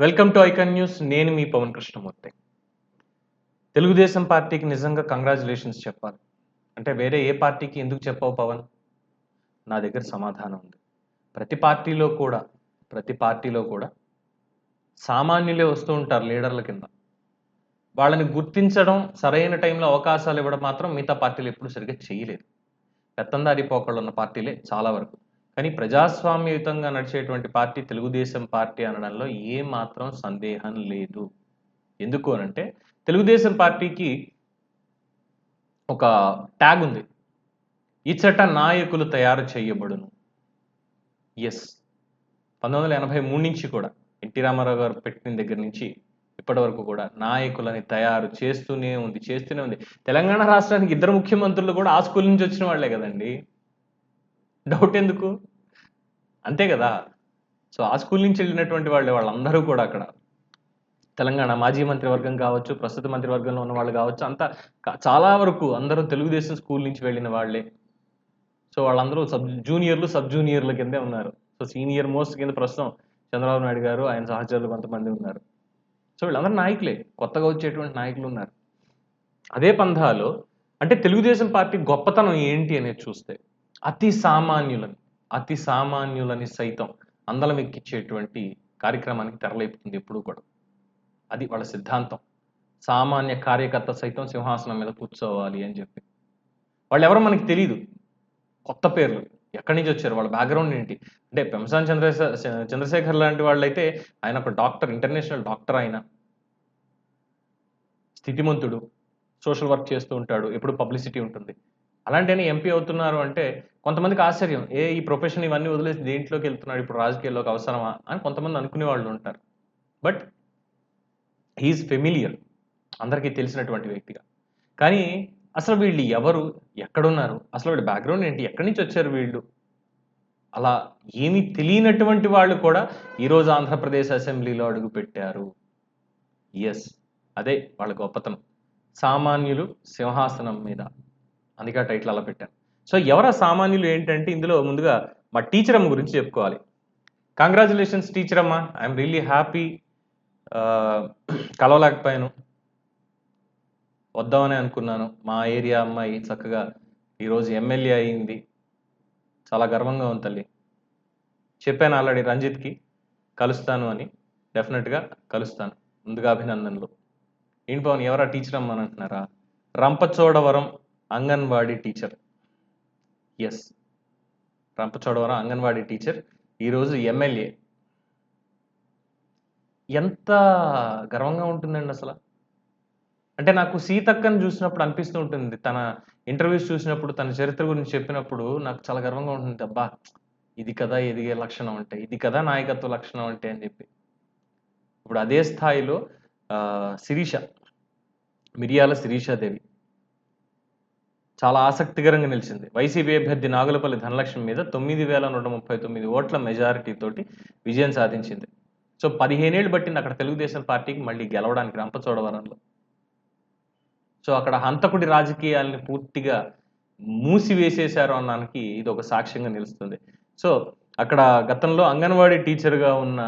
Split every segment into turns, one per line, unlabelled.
Welcome to icon news. నేను మీ పవన్ కృష్ణమూర్తి. తెలుగుదేశం పార్టీకి నిజంగా కంగ్రాచులేషన్స్ చెప్పాలి. అంటే వేరే ఏ పార్టీకి ఎందుకు చెప్పావు పవన్? నా దగ్గర సమాధానం ఉంది. ప్రతి పార్టీలో కూడా ప్రతి పార్టీలో కూడా సామాన్యులే వస్తూ ఉంటారు లీడర్ల కింద. వాళ్ళని గుర్తించడం సరైన టైంలో అవకాశాలు ఇవ్వడం మాత్రం మిగతా పార్టీలు ఎప్పుడు సరిగ్గా చేయలేదు. పెత్తందారి పోకళ్ళు ఉన్న పార్టీలే చాలా వరకు. కానీ ప్రజాస్వామ్యయుతంగా నడిచేటువంటి పార్టీ తెలుగుదేశం పార్టీ అనడంలో ఏ మాత్రం సందేహం లేదు. ఎందుకు అనంటే తెలుగుదేశం పార్టీకి ఒక ట్యాగ్ ఉంది. ఇచ్చట నాయకులు తయారు చేయబడును. ఎస్ పంతొమ్మిది వందల ఎనభై మూడు నుంచి కూడా ఎన్టీ రామారావు గారు పెట్టిన దగ్గర నుంచి ఇప్పటి వరకు కూడా నాయకులని తయారు చేస్తూనే ఉంది చేస్తూనే ఉంది. తెలంగాణ రాష్ట్రానికి ఇద్దరు ముఖ్యమంత్రులు కూడా ఆ స్కూల్ నుంచి వచ్చిన వాళ్ళే కదండి. డౌట్ ఎందుకు? అంతే కదా. సో ఆ స్కూల్ నుంచి వెళ్ళినటువంటి వాళ్ళే వాళ్ళందరూ కూడా అక్కడ. తెలంగాణ మాజీ మంత్రివర్గం కావచ్చు ప్రస్తుత మంత్రివర్గంలో ఉన్న వాళ్ళు కావచ్చు అంతా చాలా వరకు అందరూ తెలుగుదేశం స్కూల్ నుంచి వెళ్ళిన వాళ్ళే. సో వాళ్ళందరూ సబ్ జూనియర్లు సబ్ జూనియర్ల కిందే ఉన్నారు. సో సీనియర్ మోస్ట్ కింద ప్రస్తుతం చంద్రబాబు నాయుడు గారు ఆయన సహచరులు కొంతమంది ఉన్నారు. సో వీళ్ళందరూ నాయకులే. కొత్తగా వచ్చేటువంటి నాయకులు ఉన్నారు. అదే పంధాలో అంటే తెలుగుదేశం పార్టీ గొప్పతనం ఏంటి అనేది చూస్తే అతి సామాన్యులని అతి సామాన్యులని సైతం అందలం ఎక్కించేటువంటి కార్యక్రమానికి తెరలేపుతుంది ఎప్పుడు కూడా. అది వాళ్ళ సిద్ధాంతం. సామాన్య కార్యకర్త సైతం సింహాసనం మీద కూర్చోవాలి అని చెప్పి. వాళ్ళు ఎవరో మనకి తెలియదు కొత్త పేర్లు. ఎక్కడి నుంచి వచ్చారు? వాళ్ళ బ్యాక్గ్రౌండ్ ఏంటి? అంటే పెంసాన్ చంద్రశేఖర్ చంద్రశేఖర్ లాంటి వాళ్ళైతే ఆయన ఒక డాక్టర్ ఇంటర్నేషనల్ డాక్టర్ ఆయన. స్థితిమంతుడు. సోషల్ వర్క్ చేస్తూ ఉంటాడు. ఎప్పుడు పబ్లిసిటీ ఉంటుంది. అలాంటి ఎంపీ అవుతున్నారు అంటే కొంతమందికి ఆశ్చర్యం. ఏ ఈ ప్రొఫెషన్ ఇవన్నీ వదిలేసి దేంట్లోకి వెళ్తున్నాడు? ఇప్పుడు రాజకీయాల్లోకి అవసరమా? అని కొంతమంది అనుకునే వాళ్ళు ఉంటారు. But he is familiar. అందరికీ తెలిసినటువంటి వ్యక్తిగా. కానీ అసలు వీళ్ళు ఎవరు? ఎక్కడున్నారు? అసలు వీళ్ళ బ్యాక్గ్రౌండ్ ఏంటి? ఎక్కడి నుంచి వచ్చారు వీళ్ళు? అలా ఏమీ తెలియనటువంటి వాళ్ళు కూడా ఈరోజు ఆంధ్రప్రదేశ్ అసెంబ్లీలో అడుగు పెట్టారు ఎస్ అదే వాళ్ళ గొప్పతనం. సామాన్యులు సింహాసనం మీద. అందుకే ఆ టైటిల్ అలా పెట్టాను. సో ఎవరా సామాన్యులు ఏంటంటే ఇందులో ముందుగా మా టీచర్ అమ్మ గురించి చెప్పుకోవాలి. కంగ్రాచులేషన్స్ టీచర్ అమ్మ. ఐఎమ్ రియల్లీ హ్యాపీ కలవలేకపోయాను. వద్దామని అనుకున్నాను. మా ఏరియా అమ్మాయి చక్కగా ఈరోజు ఎమ్మెల్యే అయింది. చాలా గర్వంగా ఉంది తల్లి. చెప్పాను ఆల్రెడీ రంజిత్కి కలుస్తాను అని. డెఫినెట్గా కలుస్తాను. ముందుగా అభినందనలు. ఏంటి పవన్ ఎవరా టీచర్ అమ్మని అంటున్నారా? Rampachodavaram anganwadi teacher. Yes Rampachodavaram anganwadi teacher ఈరోజు ఎమ్మెల్యే ఎంత గర్వంగా ఉంటుందండి అసలు. అంటే నాకు సీతక్కని చూసినప్పుడు అనిపిస్తూ ఉంటుంది. తన ఇంటర్వ్యూస్ చూసినప్పుడు తన చరిత్ర గురించి చెప్పినప్పుడు నాకు చాలా గర్వంగా ఉంటుంది. అబ్బా ఇది కదా ఎదిగే లక్షణం అంటే ఇది కదా నాయకత్వ లక్షణం అంటే అని చెప్పి. ఇప్పుడు అదే స్థాయిలో శిరీష మిరియాల శిరీషాదేవి. చాలా ఆసక్తికరంగా నిలిచింది. వైసీపీ అభ్యర్థి నాగులపల్లి ధనలక్ష్మి మీద తొమ్మిది వేల నూట ముప్పై తొమ్మిది ఓట్ల మెజారిటీ తోటి విజయం సాధించింది. సో పదిహేనేళ్ళు పట్టింది అక్కడ తెలుగుదేశం పార్టీకి మళ్ళీ గెలవడానికి రంపచోడవరంలో. సో అక్కడ హంతకుడి రాజకీయాల్ని పూర్తిగా మూసివేసేశారు అన్నానికి ఇది ఒక సాక్ష్యంగా నిలుస్తుంది. సో అక్కడ గతంలో అంగన్వాడీ టీచర్గా ఉన్న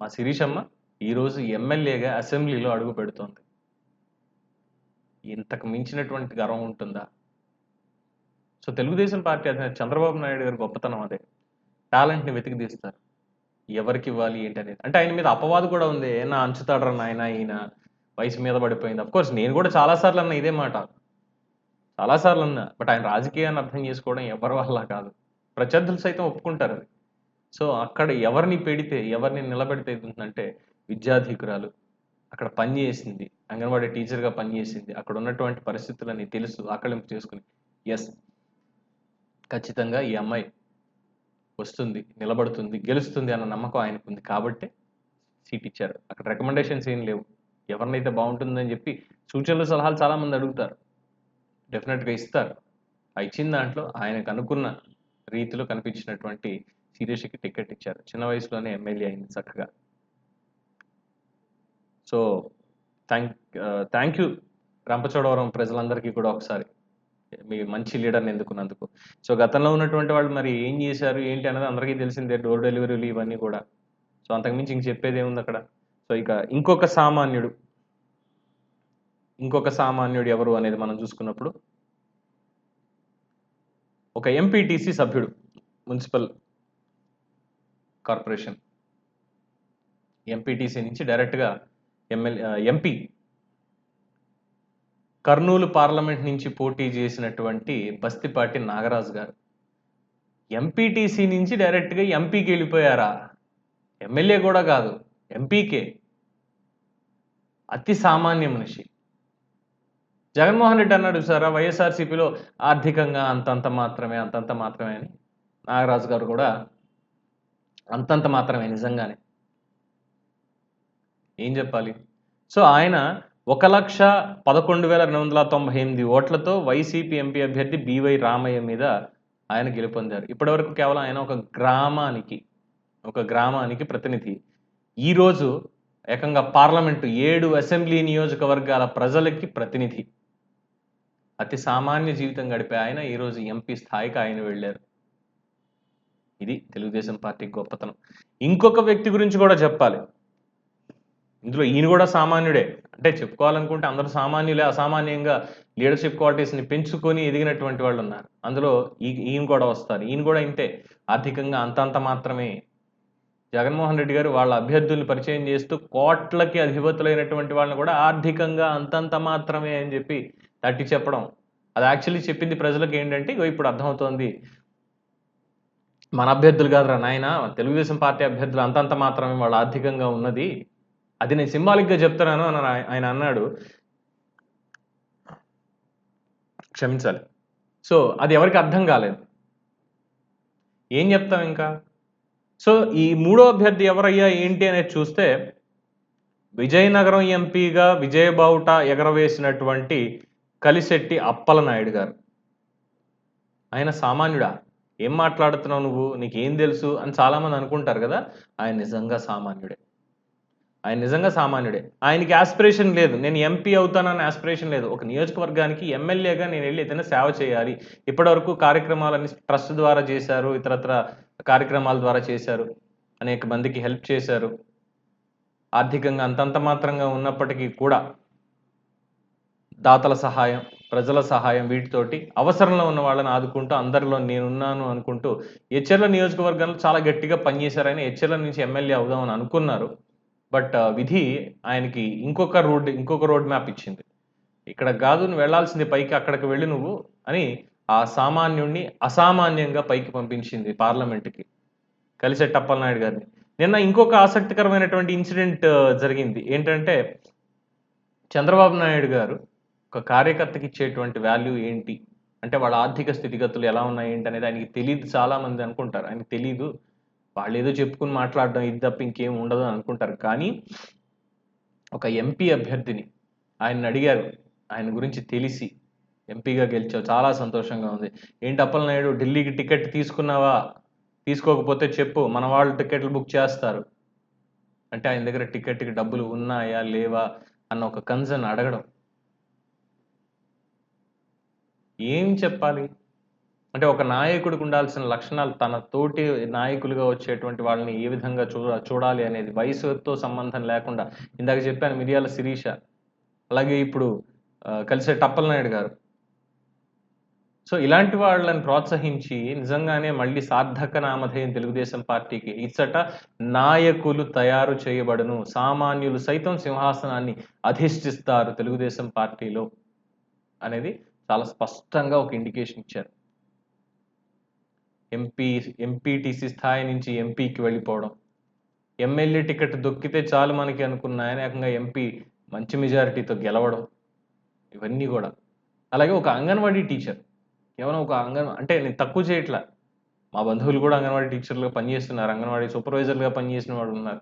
మా శిరీషమ్మ ఈరోజు ఎమ్మెల్యేగా అసెంబ్లీలో అడుగు పెడుతోంది. ఇంతకు మించినటువంటి గర్వం ఉంటుందా? సో తెలుగుదేశం పార్టీ అధినేత చంద్రబాబు నాయుడు గారి గొప్పతనం అదే. టాలెంట్ని వెతికి తీస్తారు. ఎవరికి ఇవ్వాలి ఏంటి అనేది. అంటే ఆయన మీద అపవాదు కూడా ఉంది. ఏనా అంచుతాడరా నాయన ఈయన వయసు మీద పడిపోయింది. అఫ్ కోర్స్ నేను కూడా చాలాసార్లు అన్నా ఇదే మాట. చాలాసార్లు అన్నా. బట్ ఆయన రాజకీయాన్ని అర్థం చేసుకోవడం ఎవరి వల్ల కాదు. ప్రత్యర్థులు సైతం ఒప్పుకుంటారు అది. సో అక్కడ ఎవరిని పెడితే ఎవరిని నిలబెడితే ఏంటంటే విద్యాధికురాలు. అక్కడ పని చేసింది. అంగన్వాడీ టీచర్గా పనిచేసింది అక్కడ ఉన్నటువంటి పరిస్థితులని తెలుసు. ఆకలింపు చేసుకుని. ఎస్ ఖచ్చితంగా ఈ అమ్మాయి వస్తుంది నిలబడుతుంది గెలుస్తుంది అన్న నమ్మకం ఆయనకు ఉంది. కాబట్టి సీట్ ఇచ్చారు. అక్కడ రికమెండేషన్స్ ఏం లేవు. ఎవరినైతే బాగుంటుందని చెప్పి సూచనలు సలహాలు చాలా మంది అడుగుతారు డెఫినెట్గా ఇస్తారు. ఆ ఇచ్చిన దాంట్లో ఆయనకు అనుకున్న రీతిలో కనిపించినటువంటి శిరీషకి టికెట్ ఇచ్చారు. చిన్న వయసులోనే ఎమ్మెల్యే అయింది చక్కగా. So thank thank you Rampachodavaram ప్రజలందరికీ కూడా ఒకసారి. మీ మంచి లీడర్ని ఎందుకున్నందుకు సో గతంలో ఉన్నటువంటి వాళ్ళు మరి ఏం చేశారు ఏంటి అనేది అందరికీ తెలిసిందే డోర్ డెలివరీలు ఇవన్నీ కూడా. సో అంతకుమించి ఇంక చెప్పేది ఏముంది అక్కడ? సో ఇక ఇంకొక సామాన్యుడు. ఇంకొక సామాన్యుడు ఎవరు అనేది మనం చూసుకున్నప్పుడు ఒక ఎంపీటీసీ సభ్యుడు మున్సిపల్ కార్పొరేషన్. ఎంపీటీసీ నుంచి డైరెక్ట్గా ఎమ్మెల్యే ఎంపీ కర్నూలు పార్లమెంట్ నుంచి పోటీ చేసినటువంటి బస్తిపాటి నాగరాజు గారు. ఎంపీటీసీ నుంచి డైరెక్ట్గా ఎంపీకి వెళ్ళిపోయారా? ఎమ్మెల్యే కూడా కాదు ఎంపీకే అతి సామాన్య మనిషి. జగన్మోహన్ రెడ్డి అన్నాడు సారా వైఎస్ఆర్సీపీలో ఆర్థికంగా అంతంత మాత్రమే అంతంత మాత్రమే అని. నాగరాజు గారు కూడా అంతంత మాత్రమే నిజంగానే. ఏం చెప్పాలి? సో ఆయన ఒక లక్ష పదకొండు వేల రెండు వందల తొంభై ఎనిమిది ఓట్లతో వైసీపీ ఎంపీ అభ్యర్థి బివై రామయ్య మీద ఆయన గెలుపొందారు. ఇప్పటివరకు కేవలం ఆయన ఒక గ్రామానికి ఒక గ్రామానికి ప్రతినిధి. ఈరోజు ఏకంగా పార్లమెంటు ఏడు అసెంబ్లీ నియోజకవర్గాల ప్రజలకి ప్రతినిధి. అతి సామాన్య జీవితం గడిపే ఆయన ఈరోజు ఎంపీ స్థాయికి ఆయన వెళ్ళారు. ఇది తెలుగుదేశం పార్టీ గొప్పతనం. ఇంకొక వ్యక్తి గురించి కూడా చెప్పాలి. ఇందులో ఈయన కూడా సామాన్యుడే. అంటే చెప్పుకోవాలనుకుంటే అందరూ సామాన్యులే అసామాన్యంగా లీడర్షిప్ క్వాలిటీస్ని పెంచుకొని ఎదిగినటువంటి వాళ్ళు ఉన్నారు. అందులో ఈ ఈయన కూడా వస్తారు. ఈయన కూడా ఇంతే. ఆర్థికంగా అంతంత మాత్రమే. జగన్మోహన్ రెడ్డి గారు వాళ్ళ అభ్యర్థుల్ని పరిచయం చేస్తూ కోట్లకి అధిపతులైనటువంటి వాళ్ళని కూడా ఆర్థికంగా అంతంత మాత్రమే అని చెప్పి తట్టి చెప్పడం. అది యాక్చువల్లీ చెప్పింది ప్రజలకు ఏంటంటే ఇగో ఇప్పుడు అర్థమవుతోంది. మన అభ్యర్థులు కాదురా నాయన తెలుగుదేశం పార్టీ అభ్యర్థులు అంతంత మాత్రమే వాళ్ళు ఆర్థికంగా ఉన్నది. అది నేను సింబాలిక్గా చెప్తున్నాను అని ఆయన- అన్నాడు. క్షమించాలి. సో అది ఎవరికి అర్థం కాలేదు. ఏం చెప్తాం ఇంకా? సో ఈ మూడో అభ్యర్థి ఎవరయ్యా ఏంటి అనేది చూస్తే విజయనగరం ఎంపీగా విజయబావుట ఎగరవేసినటువంటి కలిశెట్టి అప్పలనాయుడు గారు. ఆయన సామాన్యుడా? ఏం మాట్లాడుతున్నావు నువ్వు? నీకేం తెలుసు? అని చాలామంది అనుకుంటారు కదా. ఆయన నిజంగా సామాన్యుడే. ఆయన నిజంగా సామాన్యుడే. ఆయనకి ఆస్పిరేషన్ లేదు. నేను ఎంపీ అవుతానన్న ఆస్పిరేషన్ లేదు. ఒక నియోజకవర్గానికి ఎమ్మెల్యేగా నేను వెళ్ళి ఏదైనా సేవ చేయాలి. ఇప్పటివరకు కార్యక్రమాలన్నీ ట్రస్ట్ ద్వారా చేశారు ఇతరత్ర కార్యక్రమాల ద్వారా చేశారు. అనేక మందికి హెల్ప్ చేశారు. ఆర్థికంగా అంతంత మాత్రంగా ఉన్నప్పటికీ కూడా దాతల సహాయం ప్రజల సహాయం వీటితోటి అవసరంలో ఉన్న వాళ్ళని ఆదుకుంటూ అందరిలో నేనున్నాను అనుకుంటూ ఎచ్చెర్ల నియోజకవర్గంలో చాలా గట్టిగా పనిచేశారని ఎచ్చెర్ల నుంచి ఎమ్మెల్యే అవుదామని అనుకున్నారు. బట్ విధి ఆయనకి ఇంకొక రోడ్ ఇంకొక రోడ్ మ్యాప్ ఇచ్చింది. ఇక్కడ కాదు నువ్వు వెళ్ళాల్సింది పైకి అక్కడికి వెళ్ళి నువ్వు అని ఆ సామాన్యుణ్ణి అసామాన్యంగా పైకి పంపించింది పార్లమెంట్కి కలిసెట్టి అప్పలనాయుడు గారిని. నిన్న ఇంకొక ఆసక్తికరమైనటువంటి ఇన్సిడెంట్ జరిగింది. ఏంటంటే చంద్రబాబు నాయుడు గారు ఒక కార్యకర్తకి ఇచ్చేటువంటి వాల్యూ ఏంటి? అంటే వాళ్ళ ఆర్థిక స్థితిగతులు ఎలా ఉన్నాయి ఏంటి అనేది ఆయనకి తెలియదు చాలా మంది అనుకుంటారు. ఆయనకి తెలియదు వాళ్ళు ఏదో చెప్పుకుని మాట్లాడడం ఇది తప్ప ఇంకేం ఉండదు అని అనుకుంటారు. కానీ ఒక ఎంపీ అభ్యర్థిని ఆయన అడిగారు. ఆయన గురించి తెలిసి ఎంపీగా గెలిచావు. చాలా సంతోషంగా ఉంది. ఏంటి అప్పలనాయుడు ఢిల్లీకి టికెట్ తీసుకున్నావా? తీసుకోకపోతే చెప్పు మన వాళ్ళు టికెట్లు బుక్ చేస్తారు. అంటే ఆయన దగ్గర టికెట్కి డబ్బులు ఉన్నాయా లేవా అన్న ఒక కన్సర్న్ అడగడం. ఏం చెప్పాలి? అంటే ఒక నాయకుడికి ఉండాల్సిన లక్షణాలు తన తోటి నాయకులుగా వచ్చేటువంటి వాళ్ళని ఏ విధంగా చూడ చూడాలి అనేది వయసుతో సంబంధం లేకుండా ఇందాక చెప్పాను మిరియాల శిరీష అలాగే ఇప్పుడు కలిసే టప్పలనాయుడు గారు. సో ఇలాంటి వాళ్ళని ప్రోత్సహించి నిజంగానే మళ్ళీ సార్థక నామధేయం తెలుగుదేశం పార్టీకి ఇచ్చట నాయకులు తయారు చేయబడును సామాన్యులు సైతం సింహాసనాన్ని అధిష్ఠిస్తారు తెలుగుదేశం పార్టీలో అనేది చాలా స్పష్టంగా ఒక ఇండికేషన్ ఇచ్చారు. ఎంపీ ఎంపీటీసీ స్థాయి నుంచి ఎంపీకి వెళ్ళిపోవడం. ఎమ్మెల్యే టికెట్ దొక్కితే చాలు మనకి అనుకున్న ఆయన ఏకంగా ఎంపీ మంచి మెజారిటీతో గెలవడం. ఇవన్నీ కూడా. అలాగే ఒక అంగన్వాడీ టీచర్. కేవలం ఒక అంగన్ అంటే నేను తక్కువ చేయట్లా. మా బంధువులు కూడా అంగన్వాడీ టీచర్లుగా పనిచేస్తున్నారు. అంగన్వాడీ సూపర్వైజర్లుగా పనిచేసిన వాళ్ళు ఉన్నారు.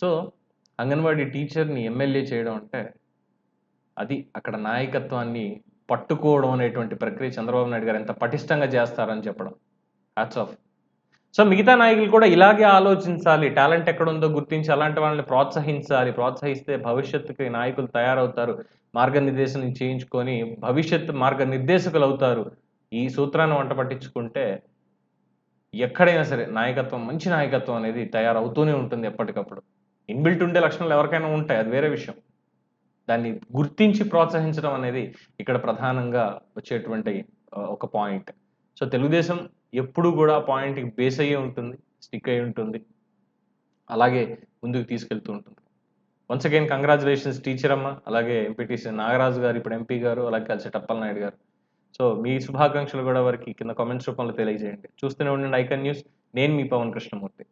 సో అంగన్వాడీ టీచర్ని ఎమ్మెల్యే చేయడం అంటే అది అక్కడ నాయకత్వాన్ని పట్టుకోవడం అనేటువంటి ప్రక్రియ చంద్రబాబు నాయుడు గారు ఎంత పటిష్టంగా చేస్తారని చెప్పడం. హ్యాట్స్ ఆఫ్ సో మిగతా నాయకులు కూడా ఇలాగే ఆలోచించాలి టాలెంట్ ఎక్కడ ఉందో గుర్తించి అలాంటి వాళ్ళని ప్రోత్సహించాలి ప్రోత్సహిస్తే భవిష్యత్తుకి నాయకులు తయారవుతారు మార్గనిర్దేశం చేయించుకొని భవిష్యత్ మార్గనిర్దేశకులు అవుతారు. ఈ సూత్రాన్ని వంట పట్టించుకుంటే ఎక్కడైనా సరే నాయకత్వం మంచి నాయకత్వం అనేది తయారవుతూనే ఉంటుంది ఎప్పటికప్పుడు. ఇన్బిల్ట్ ఉండే లక్షణాలు ఎవరికైనా ఉంటాయి అది వేరే విషయం. దాన్ని గుర్తించి ప్రోత్సహించడం అనేది ఇక్కడ ప్రధానంగా వచ్చేటువంటి ఒక పాయింట్. సో తెలుగుదేశం ఎప్పుడు కూడా పాయింట్కి బేస్ అయ్యి ఉంటుంది స్టిక్ అయి ఉంటుంది. అలాగే ముందుకు తీసుకెళ్తూ ఉంటుంది. వన్స్ అగైన్ కంగ్రాచులేషన్స్ టీచర్ అమ్మ అలాగే ఎంపీటీసీ నాగరాజు గారు ఇప్పుడు ఎంపీ గారు అలాగే కలిసి టప్పల్ నాయుడు గారు. సో మీ శుభాకాంక్షలు కూడా వారికి కింద కామెంట్స్ రూపంలో తెలియజేయండి. చూస్తూనే ఉండండి ఐకన్ న్యూస్. నేను మీ పవన్ కృష్ణమూర్తి.